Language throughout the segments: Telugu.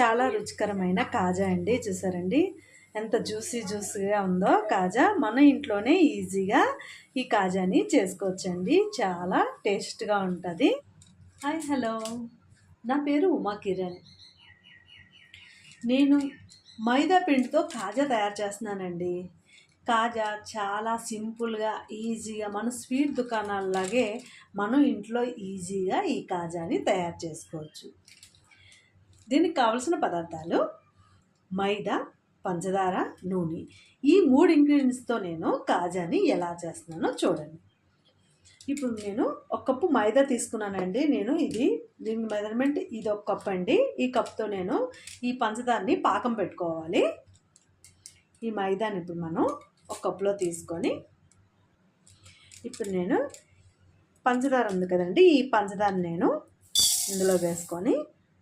చాలా రుచికరమైన కాజా అండి చూసారండి? ఎంత జ్యూసీ జ్యూసీగా ఉందో కాజా. మన ఇంట్లోనే ఈజీగా ఈ కాజాని చేసుకోవచ్చండి. చాలా టేస్ట్గా ఉంటుంది. Hi hello. నా పేరు ఉమా కిరణ్. నేను మైదా పిండితో కాజా తయారు చేస్తున్నానండి. కాజా చాలా సింపుల్గా ఈజీగా మన స్వీట్ దుకాణాలలాగే మనం ఇంట్లో ఈజీగా ఈ కాజాని తయారు చేసుకోవచ్చు. దీనికి కావలసిన పదార్థాలు మైదా పంచదార నూనె. ఈ మూడు ఇంగ్రీడియంట్స్తో నేను కాజాని ఎలా చేస్తున్నానో చూడండి. ఇప్పుడు నేను ఒక కప్పు మైదా తీసుకున్నానండి. నేను ఇది దీని మెజర్మెంట్ ఇది ఒక కప్ అండి. ఈ కప్తో నేను ఈ పంచదారని పాకం పెట్టుకోవాలి. ఈ మైదాని ఇప్పుడు మనం ఒక కప్పులో తీసుకొని ఇప్పుడు నేను పంచదార ఉంది కదండి. ఈ పంచదార నేను ఇందులో వేసుకొని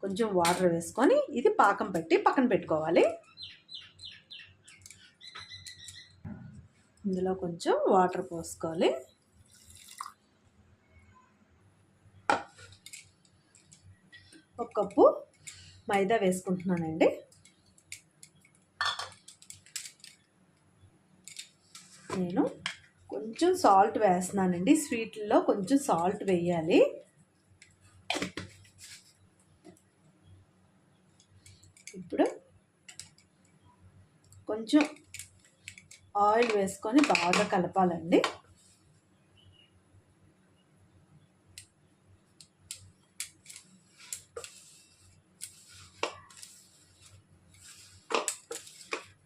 కొంచెం వాటర్ వేసుకొని ఇది పాకం పెట్టి పక్కన పెట్టుకోవాలి. ఇందులో కొంచెం వాటర్ పోసుకోవాలి. ఒక కప్పు మైదా వేసుకుంటున్నానండి. నేను కొంచెం సాల్ట్ వేస్తున్నానండి. స్వీట్లో కొంచెం సాల్ట్ వేయాలి ఇప్పుడు కొంచెం ఆయిల్ వేసుకొని బాగా కలపాలండి.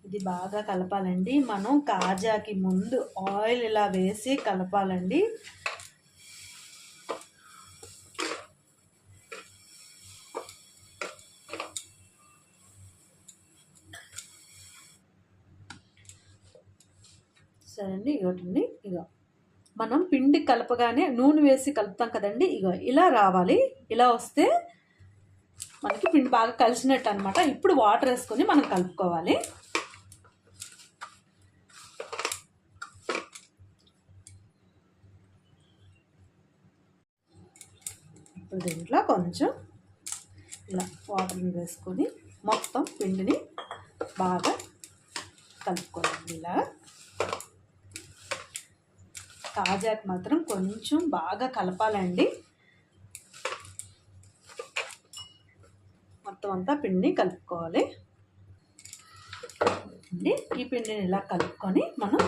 ఇది బాగా కలపాలండి. మనం కాజాకి ముందు ఆయిల్ ఇలా వేసి కలపాలండి. సరే ఇగో. మనం పిండి కలపగానే నూనె వేసి కలుపుతాం కదండి. ఇగో ఇలా రావాలి. ఇలా వస్తే మనకి పిండి బాగా కలిసినట్టు అనమాట ఇప్పుడు వాటర్ వేసుకొని మనం కలుపుకోవాలి. ఇప్పుడు దీంట్లో కొంచెం ఇలా వాటర్ వేసుకొని మొత్తం పిండిని బాగా కలుపుకోవాలి. ఇలా. కాజాకి మాత్రం కొంచెం బాగా కలపాలండి. మొత్తం అంతా పిండిని కలుపుకోవాలి. ఈ పిండిని ఇలా కలుపుకొని మనం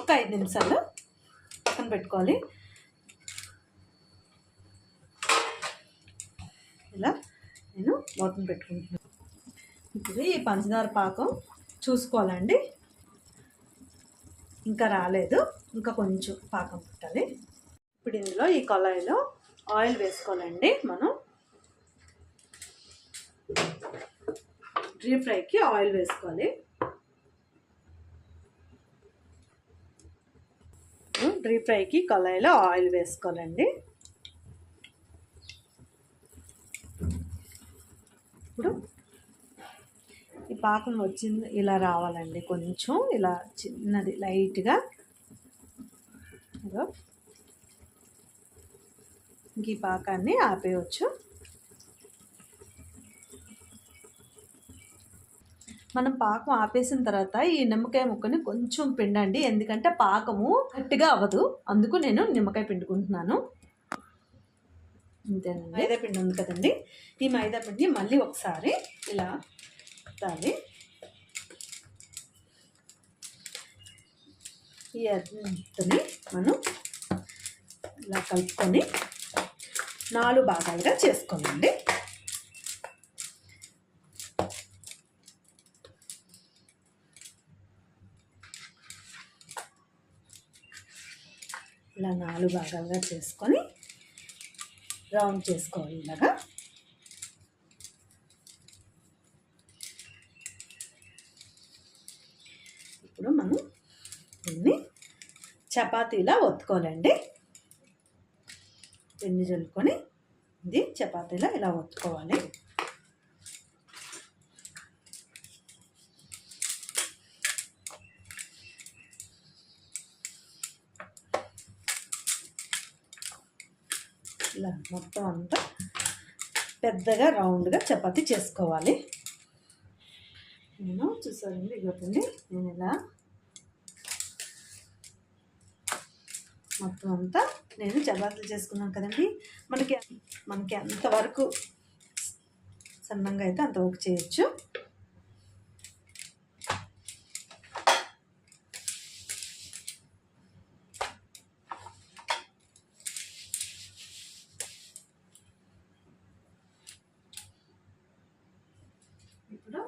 ఒక ఐదు నిమిషాలు పక్కన పెట్టుకోవాలి. ఇలా నేను మూతను పెట్టుకుంటున్నాను. ఇప్పుడు ఈ పంచదార పాకం చూసుకోవాలండి. ఇంకా రాలేదు. ఇంకా కొంచెం పాకం పుట్టాలి. ఇప్పుడు ఇందులో ఈ కళాయిలో ఆయిల్ వేసుకోవాలండి మనం. డీప్ ఫ్రైకి ఆయిల్ వేసుకోవాలి. డీప్ ఫ్రైకి కళాయిలో ఆయిల్ వేసుకోవాలండి. ఇప్పుడు ఈ పాకం వచ్చింది ఇలా రావాలండి కొంచెం ఇలా చిన్నది లైట్గా. ఇంక ఈ పాకాన్ని ఆపేయచ్చు. మనం పాకం ఆపేసిన తర్వాత ఈ నిమ్మకాయ ముక్కని కొంచెం పిండండి ఎందుకంటే పాకము గట్టిగా అవ్వదు. అందుకు నేను నిమ్మకాయ పిండుకుంటున్నాను. అంతేనండి మైదా పిండి ఉంది కదండి. ఈ మైదా పిండి మళ్ళీ ఒకసారి ఇలా కలుపుతాలి ఈ అంతని మనం ఇలా కలుపుకొని నాలుగు భాగాలుగా చేసుకోనండి ఇలా నాలుగు భాగాలుగా చేసుకొని రౌండ్ చేసుకోవాలి ఇలాగా ఇప్పుడు మనం దీన్ని చపాతీలా ఒత్తుకోవాలండి పిండి చల్లుకొని ఇది చపాతీలా ఇలా ఒత్తుకోవాలి. ఇలా మొత్తం అంతా పెద్దగా రౌండ్గా చపాతి చేసుకోవాలి. నేను చూసారండి ఇగోటండి నేను ఇలా మొత్తం అంతా నేను చపాతీలు చేసుకున్నాను కదండి. మనకి మనకి అంతవరకు సన్నంగా అయితే అంతవరకు చేయొచ్చు. ఇప్పుడు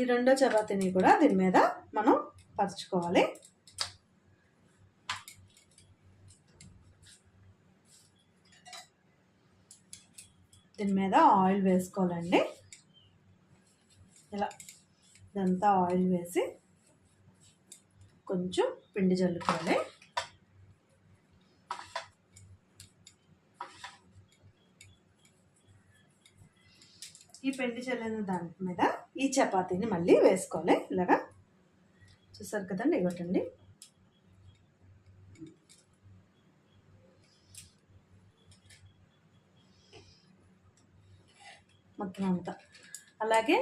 ఈ రెండో చపాతీని కూడా దీని మీద మనం పరుచుకోవాలి. దీని మీద ఆయిల్ వేసుకోవాలండి. ఇలా ఇదంతా ఆయిల్ వేసి కొంచెం పిండి చల్లుకోవాలి ఈ పిండి చల్లిన దాని మీద ఈ చపాతీని మళ్ళీ వేసుకోవాలి. ఇలాగా చూసారు కదండి ఇవ్వటండి. మొత్తం అంతా. అలాగే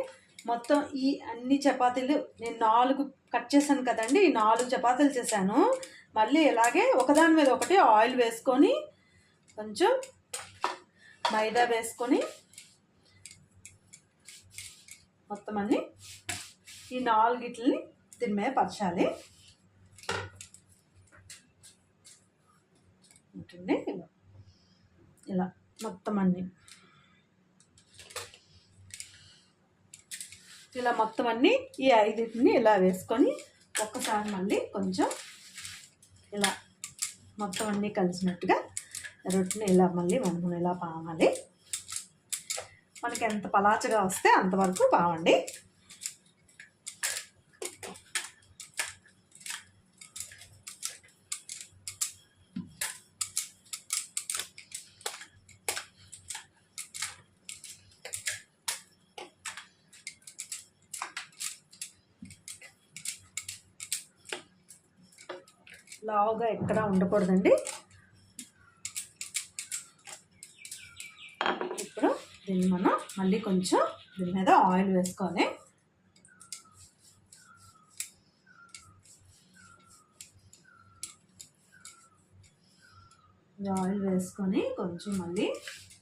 మొత్తం ఈ అన్ని చపాతీలు నేను నాలుగు కట్ చేశాను కదండి ఈ నాలుగు చపాతీలు చేశాను. మళ్ళీ ఇలాగే ఒకదాని మీద ఒకటి ఆయిల్ వేసుకొని కొంచెం మైదా వేసుకొని మొత్తం అన్ని ఈ నాలుగిట్లని దీని మీద పరచాలి. ఉంటుంది ఇలా. ఇలా మొత్తం అన్నీ. ఇలా మొత్తం అన్నీ ఈ ఐదుటిని ఇలా వేసుకొని ఒక్కసారి మళ్ళీ కొంచెం ఇలా మొత్తం అన్నీ కలిసినట్టుగా రొట్టెని ఇలా మళ్ళీ మనం ఇలా పావాలి. మనకి ఎంత పలాచగా వస్తే అంతవరకు పావండి. లావుగా ఎక్కడ ఉండకూడదండి. ఇప్పుడు దీన్ని మనం మళ్ళీ కొంచెం దీని మీద ఆయిల్ వేసుకొని ఆయిల్ వేసుకొని కొంచెం మళ్ళీ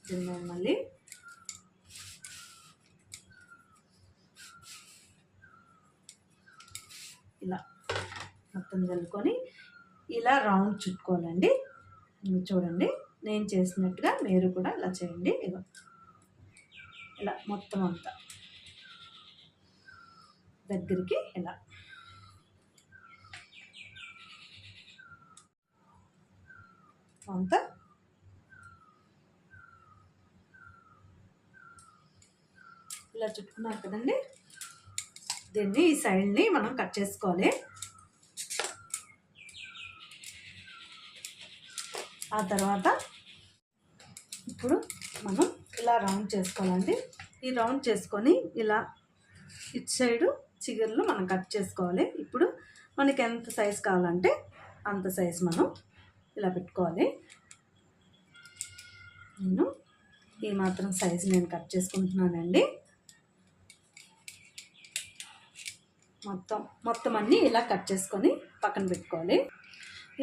దీని మీద మళ్ళీ ఇలా మొత్తం చల్లుకొని ఇలా రౌండ్ చుట్టుకోవాలండి. చూడండి నేను చేసినట్టుగా మీరు కూడా ఇలా చేయండి. ఇగో ఇలా మొత్తం అంతా. దగ్గరికి ఇలా. అంతా. ఇలా చుట్టుకున్నారు కదండి. దీన్ని ఈ సైడ్ని మనం కట్ చేసుకోవాలి. ఆ తర్వాత ఇప్పుడు మనం ఇలా రౌండ్ చేసుకోవాలండి. ఈ రౌండ్ చేసుకొని ఇలా ఇటు సైడు చిగుర్లు మనం కట్ చేసుకోవాలి. ఇప్పుడు మనకి ఎంత సైజ్ కావాలంటే అంత సైజ్ మనం ఇలా పెట్టుకోవాలి. నేను ఈ మాత్రం సైజు నేను కట్ చేసుకుంటున్నానండి. మొత్తం మొత్తం అన్నీ ఇలా కట్ చేసుకొని పక్కన పెట్టుకోవాలి.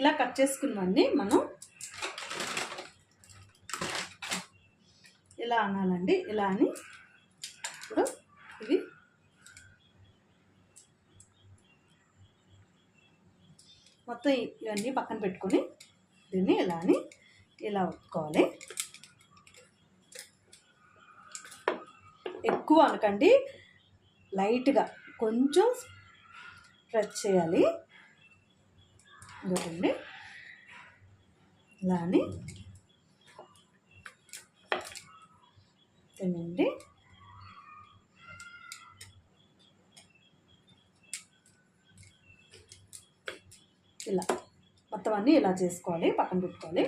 ఇలా కట్ చేసుకున్నవన్నీ మనం ఇలా అనాలండి. ఇలా అని ఇప్పుడు ఇవి మొత్తం ఇవన్నీ పక్కన పెట్టుకొని దీన్ని ఇలా అని ఇలా ఒత్తుకోవాలి. ఎక్కువ అనకండి. లైట్గా కొంచెం ప్రెస్ చేయాలి. ఇంకోటండి ఇలా అని తినండి ఇలా మొత్తం అన్నీ ఇలా చేసుకోవాలి పక్కన పెట్టుకోవాలి.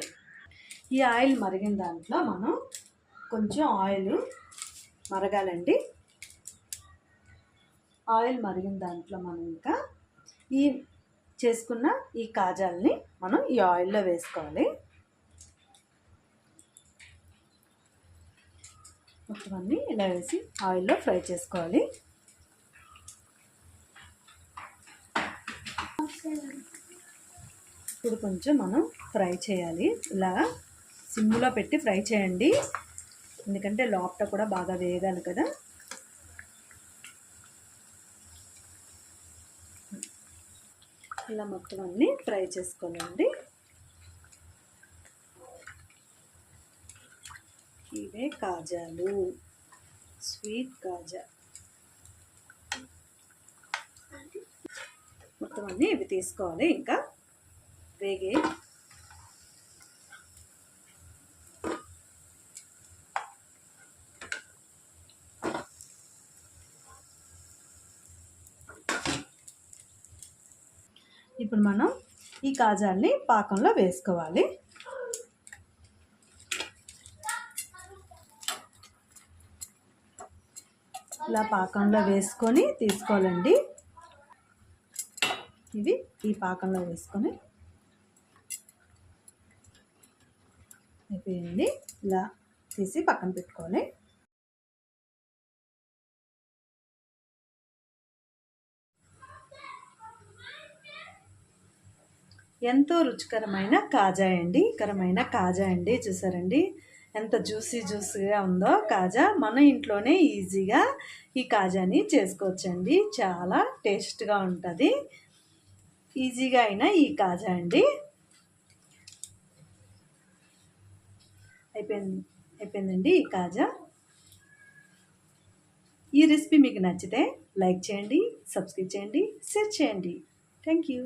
ఈ ఆయిల్ మరిగిన దాంట్లో మనం కొంచెం ఆయిల్ మరగాలండి. ఆయిల్ మరిగిన దాంట్లో మనం ఇంకా ఈ చేసుకున్న ఈ కాజాలని మనం ఈ ఆయిల్లో వేసుకోవాలి. మొత్తం అన్నీ ఇలా వేసి ఆయిల్లో ఫ్రై చేసుకోవాలి. ఇప్పుడు కొంచెం మనం ఫ్రై చేయాలి. ఇలా సిమ్లో పెట్టి ఫ్రై చేయండి. ఎందుకంటే లోపట కూడా బాగా వేయగాలి కదా. ఇలా మొత్తం అన్నీ ఫ్రై చేసుకోవాలండి. ఇవే కాజాలు స్వీట్ కాజా మొత్తం అన్నీ ఇవి తీసుకోవాలి ఇంకా వేగే ఇప్పుడు మనం ఈ కాజాల్ని పాకంలో వేసుకోవాలి ఇలా పాకంలో వేసుకొని తీసుకోవాలండి. ఇవి ఈ పాకంలో వేసుకొని. అయిపోయింది. ఇలా తీసి పక్కన పెట్టుకోవాలి. ఎంతో రుచికరమైన కాజా అండి. కరమైన కాజా అండి. చూసారండి? ఎంత జ్యూసీ జ్యూసీగా ఉందో కాజా మన ఇంట్లోనే ఈజీగా ఈ కాజాని చేసుకోవచ్చండి. చాలా టేస్ట్గా ఉంటుంది. ఈజీగా అయినా ఈ కాజా అండి. అయిపోయింది అయిపోయిందండి ఈ కాజా. ఈ రెసిపీ మీకు నచ్చితే లైక్ చేయండి సబ్స్క్రైబ్ చేయండి షేర్ చేయండి. Thank you